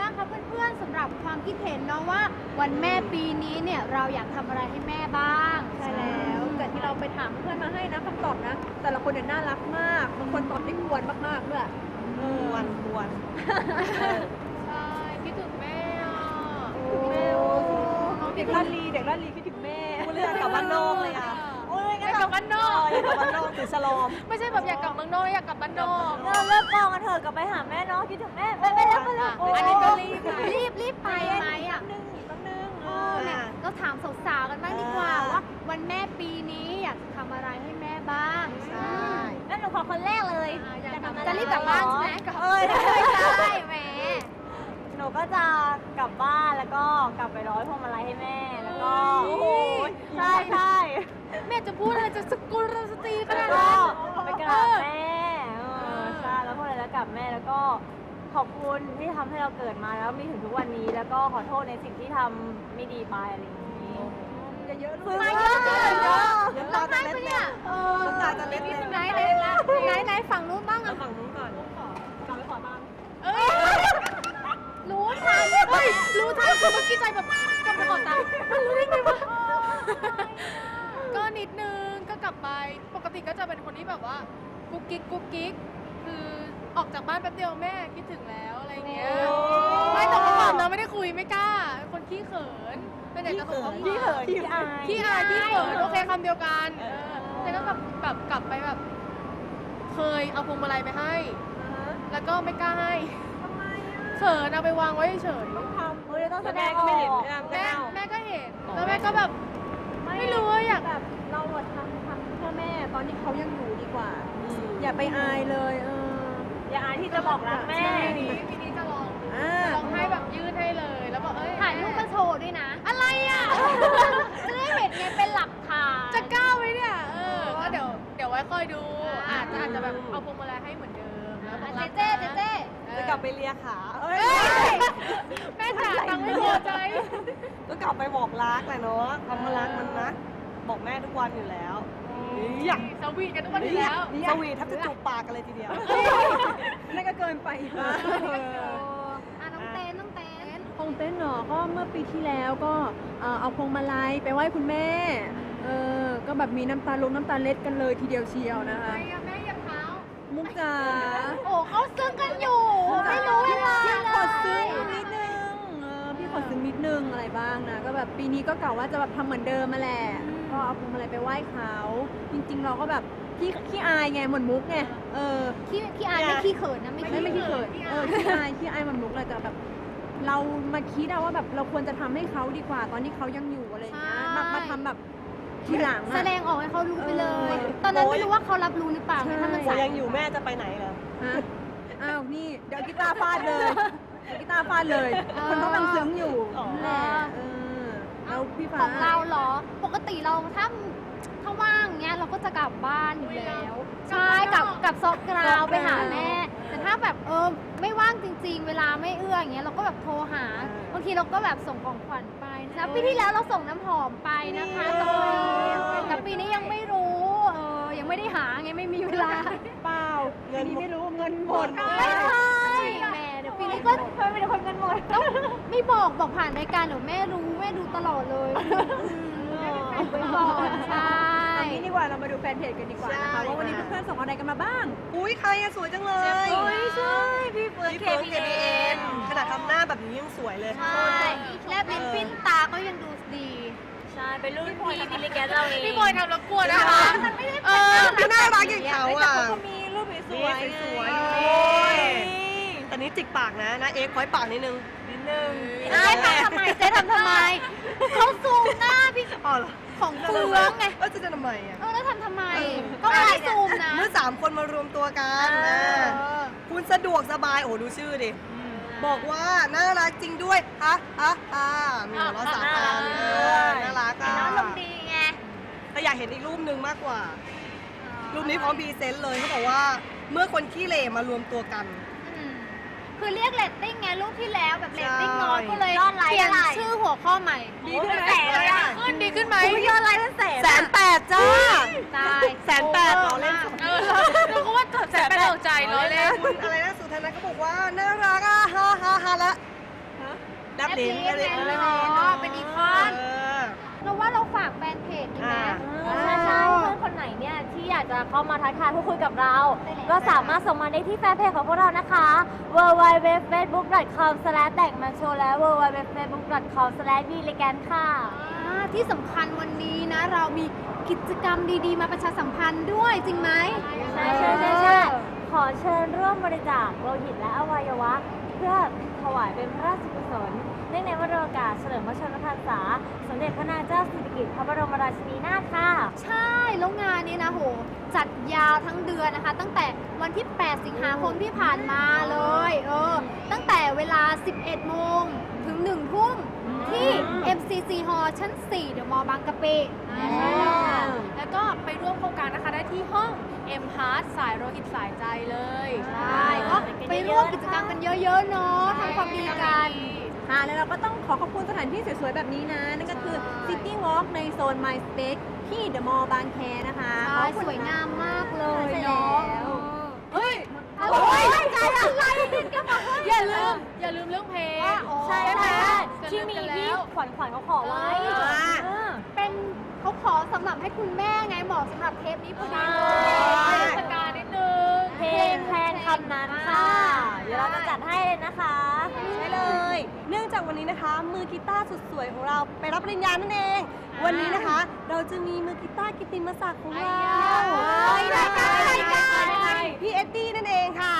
บ้างคะเพื่อนๆสำหรับความคิดเห็นเนาะว่า วันแม่ปีนี้เนี่ยเราอยากทำอะไรให้แม่บ้าง ใช่แล้วแต่ที่เราไปถามเพื่อนมาให้นะคำตอบนะ แต่ละคนเนี่ยน่ารักมากบางคนตอบได้กวนมากๆด้วยวันวันใช่คิดถึงแม่อะแม่โอ้เด็กลาดลีเด็กลาดลีคิดถึงแม่กูเลือกกลับบ้านนอกเลยอะโอ้ยอยา กกลับบ้านนอกอยากกลับบ้านนอกถือฉลอมไม่ใช่แบบอยากกลับเมืองนอกอยากกลับบ้านนอกเราเลิกกองกันเถอะกลับไปหาแม่เนาะคิดถึงแม่แม่ไม่เลิกกันเลยอันนี้ก็รีบรีบรีบไปไหมอะนึงอีกแป๊บนึงเออเนี่ยเราถามสาวๆกันบ้างดีกว่าว่า วันแม่ปีนี้อยากทำอะไรให้แม่บ้างใช่งั้นหนูขอคนแรกเลยอ่าอยากทำอะไรจะรีบกลับบ้านใช่ไหมเอ้ยใช่แหมหนู ก็จะกลับบ้านแล้วก็กลับไปร้อยพวงมาลัยให้แม่แล้วก็โอ้โหใช่ใช่แม่จะพูดอะไรจะสกุลสตรีขแล้นาวดก็นั้นไปกราบแม่เออใช่แล้วพอแล้วกราบแม่แล้วก็ขอบคุณที่ทำให้เราเกิดมาแล้วมีถึงทุกวันนี้แล้วก็ขอโทษในสิ่งที่ทำไม่ดีไปอะไรอย่างนี้อย่าเยอะลูกมาเยอะจังเลยเยอะร้องไห้ปะเนี่ยเออน้ำตาจะเล็ดเลยไหนไหนไหนไหนฝั่งนู้นบ้างอะฝั่งนู้นก่อนกลับไปขอตังค์เอ้ยรู้ทัน เฮ้ยรู้ทันคือเมื่อกี้ใจแบบกำลังขอตังค์มันรู้ได้ไงวะ ก็นิดนึงก็กลับไปปกติก็จะเป็นคนที่แบบว่ากุ๊กกิ๊กกุ๊กกิ๊กคือออกจากบ้านแป๊บเดียวแม่คิดถึงแล้วอะไรเงี้ยไม่แต่เมื่อก่อนเราไม่ได้คุยไม่กล้าเป็นคนขี้เขินไปไหนก็ส่งข้อความขี้เขินขี้อายขี้อายขี้เขินโอเคคำเดียวกันเออแต่ก็แบบแบบกลับไปแบบ เคยเอาพวงมาลัยไปให้ แล้วก็ไม่กล้าให้เขินเอาไปวางไว้เฉยทำเฮ้ยต้องแสดแม่งก็ไม่เห็นออกแม่แม่ก็เห็นแล้วแม่ก็แบบ ไม่รู้ว่าอยาก แบบเราอะทำทำเพื่อแม่ตอนที่เขายังอยู่ดีกว่า อย่าไปอายเลยเอออย่าอายที่จะบอกรักแม่ ปีนี้ปีนี้จะลองอ่า ลองให้แบบยื่นให้เลย แล้วบอกเอ้ยถ่ายรูปมาโชว์ด้วยนะ อะไรอะ จะได้เห็นไงเป็นหลักฐาน จะกล้าไหมเนี่ย เออ ก็เดี๋ยวเดี๋ยวไว้คอยดูอาจจะอาจจะแบบเอาพวงมาลัยให้เหมือนเดิม แล้วบอกรักเจ๊เจ๊เจ๊เออจะกลับไปเลียขาเอ้ยเอ้ยแม่จ๋าตังค์ไม่พอใจ ก็กลับไปบอกรักแหละเนาะคำว่ารักมันนะ บอกแม่ทุกวันอยู่แล้วอยากสวีทกันทุกวันอยู่แล้วสวีทแทบจะจูบปากกันเลยทีเดียวนั่นก็เกินไปอีกนะอะน้องเต้นน้องเต้นคงเต้นเหรอก็เมื่อปีที่แล้วก็เอ่อเอาพวงมาลัยไปไหว้คุณแม่ เออ ก็แบบมีน้ำตาลงน้ำตาเล็ดกันเลยทีเดียวเชียวนะคะแม่แม่เหยียบเท้ามุกจ๋าโอ้เขาซึ้งกันอยู่ ไม่รู้เวลา พี่ เล ขอซึ้ง ย นิดนึงเออพี่ขอซึ้งนิดนึงอะไรบ้างนะก็แบบปีนี้ก็กะว่าจะแบบทำเหมือนเดิมมาแหละก็เอาพวงมาลัยไปไหว้เขาจริง ๆ เราก็แบบขี้ขี้อายไงเหมือนมุกไงเออ ขี้ขี้อายไม่ขี้เขินนะไม่ไม่ขี้ไม่ขี้เขินเออขี้อายขี้อายเหมันมุกเลยแต่แบบ เรามาคิดอะว่าแบบเราควรจะทำให้เขาดีกว่า ตอนที่เขายังอยู่อะไรอย่างเงี้ยมามาทำแบบทีหลังอะแสดงออกให้เขารู้ไปเลย เออ ตอนนั้นไม่รู้ว่าเขารับรู้หรือเปล่าไงถ้ามันโอ้สายยังอยู่แม่จะไปไหนเหรอ ฮะอ้าวนี่เดี๋ยวกีตาร์ฟาดเลยเดี๋ยวกีตาร์ฟาดเลย คนต้องเป็นซึ้งอยู่อ๋อแหละเออแล้ว พี่ฟ้า ของเราเหรอ ปกติเราถ้าถ้าว่างเนี้ยเราก็จะกลับบ้านอยู่แล้ว ใช่กลับกลับซอกกราวไปหาแม่ แต่ถ้าแบบเออไม่ว่างจริง ๆ เวลาไม่เอื้ออย่างเงี้ยเราก็แบบโทรหา บางทีเราก็แบบส่งของขวัญไปนะปีที่แล้วเราส่งน้ำหอมไปนะคะตรงนี้แต่ปีนี้ยังไม่รู้เออยังไม่ได้หาไงไม่มีเวลาเปล่าเงินทีนี้ไม่รู้เงินหมดไม่ใช่แม่เดี๋ยว ปีนี้ก็ทำไมเป็นคนเงินหมดต้องไม่บอกบอกผ่านรายการเดี๋ยวแม่รู้แม่ดูตลอดเลยไม่บอกใช่อันนี้ดีกว่าเรามาดูแฟนเพจกันดีกว่านะคะว่าวันนี้เพื่อนๆส่งอะไรกันมาบ้าง อุ้ยใครอะสวยจังเลย โอ้ยใช่พี่เฟิร์นพี่เฟิร์น KPN ขนาดทำหน้าแบบนี้ยังสวยเลย ใช่และลิ้นปิ้นตาก็ยังดูดี ใช่เป็นรุ่นพี่บิลลี่แกสเราเองพี่บอยทำแล้วกลัวนะคะ มันไม่ได้เออไม่น่ารักอย่างเขาอะ ก็มีรูปสวยๆ สวย ไง ๆโอ้ยแต่ นี้จิกปากนะนะเอ็กซ์คอยปากนิดนึงนิดนึงเจ๊ทำทำไมเจ๊ทำทำไมเขาซูมหน้าพี่อ๋อเหรอของเฟืองไงเออจะจะทำไมอะเออแล้วทำทำไมก็ไม่ได้ซูมนะเมื่อสามคนมารวมตัวกันเอนะอคุณสะดวกสบายโอ้ดูชื่อดิบอกว่าน่ารักจริงด้วยฮะฮะฮะมีหัวเราะสามอันเออน่ารักอะน้องลงดีไงแต่อยากเห็นอีกรูปหนึ่งมากกว่า รูปนี้พร้อมพรีเซนต์เลยเขาบอกว่า เมื่อคนขี้เหร่มารวมตัวกันอืม คือเรียกเรตติ้งไงรูปที่แล้วแบบเรตติ้งใช่น้อยก็เลยเปลี่ยนชื่อหัวข้อใหม่ดีขึ้นไหมแสนเลยอะขึ้นดีขึ้นไหมยอดไลค์เป็นแสนแสนแปดจ้า ตายแสนแปดเหรอเล่น เออเราก็ว่าแสนแปดตกใจล้อเล่น คุณอะไรนะสุธนัทก็บอกว่าน่ารักอะฮ่าฮ่าฮ่าละแลบลิ้นแลบลิ้นแลบลิ้นอ๋อเป็นอีคอนเออเราว่าเราฝากแฟนเพจดีไหมอ่าใช่ใช่เพื่อน คนไหนเนี่ยที่อยากจะเข้ามาทักทายพูดคุยกับเรา ก็สามารถส่งมาได้ที่แฟนเพจของพวกเรานะคะ w w w f a c e b o o k c o m แต่งมาโชว์และ w w w f a c e b o o k c o m วีเลแกนค่ะ อ่าที่สำคัญวันนี้นะ เรามีกิจกรรมดีๆ มาประชาสัมพันธ์ด้วยจริงไหมใช่ใช่ใช่ใช่ขอเชิญร่วมบริจาคโลหิตและอวัยวะ เพื่อ ถวายเป็นพระราชกุศลเนื่องในวันโอกาสเฉลิมพระชนมพรรษา สมเด็จพระนางเจ้าสิริกิติ์พระบรมราชินีนาถค่ะ ใช่แล้วงานนี้นะโหจัดยาวทั้งเดือนนะคะ ตั้งแต่วันที่ 8 สิงหาคมที่ผ่านมาเลยเออตั้งแต่เวลา 11 โมงถึง 1 ทุ่มที่ MCC Hall ชั้น 4 เดอะมอลล์บางกะปิแล้วก็ไปร่วมโครงการนะคะได้ที่ห้อง M Heart สายโลหิตสายใจเลยใช่ก็ไปร่วมกิจกรรมกันเยอะๆเนาะทำความดีกัน ค่ะแล้วเราก็ต้องขอขอบคุณสถานที่สวยๆ แบบนี้นะ นั่นก็คือ City Walk ในโซน My Space ที่ The Mall บางแคนะคะใช่สวยงามมากเลยเนาะเฮ้ยอะไรใจอะไรก็บอกว่าอย่าลืม อย่าลืมเรื่องเพลงใช่ไหมใช่จะที่ลืมีกันแล้พี่วขวัญขวัญเขาขอไว้ ขาขอสำหรับให้คุณแม่ไงเหมาะสำหรับเทปนี้พอดีเลใช่ยสกานิดนึงเพลงแทนคำนั้นค่ะ เดี๋ยวเราจะจัดให้เลยนะคะ ใช่เลย เนื่องจากวันนี้นะคะ มือกีตาร์สุดสวยของเราไปรับปริญญานั่นเอง วันนี้นะคะ เราจะมีมือกีตาร์กิตติมศักดิ์ของเราเฮ้ยรายการรายการพี่เอ็ดดี้นั่นเองค่ะ